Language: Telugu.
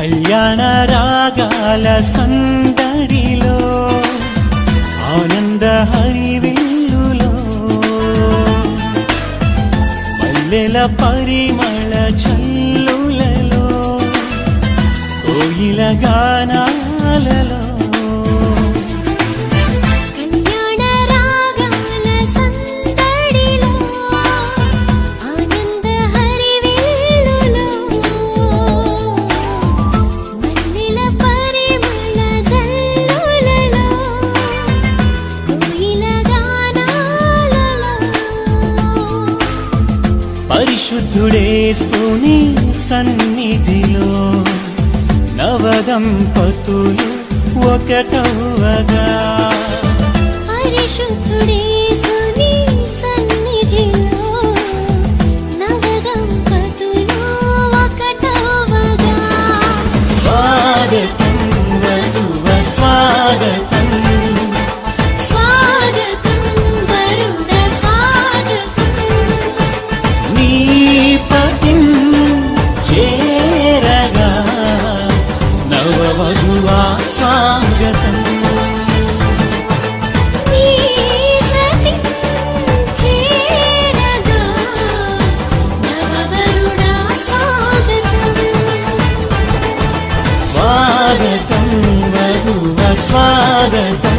కళ్యాణ రాగాల సందడిలో ఆనంద హరివిల్లులో. పల్లెల పరిమళ చల్లులలో కోయిల గానా పరిశుద్ధుడే సుని సన్నిధిలో నవదంపతులు ఒకటవగా పరిశుద్ధుడే సుని సన్నిధిలో నవదంపతులు ఒకటవగా స్వాగతం వధువ స్వాగతం నవవధువా స్వాగతం స్వాగతం స్వాగతం వధువ స్వాగతం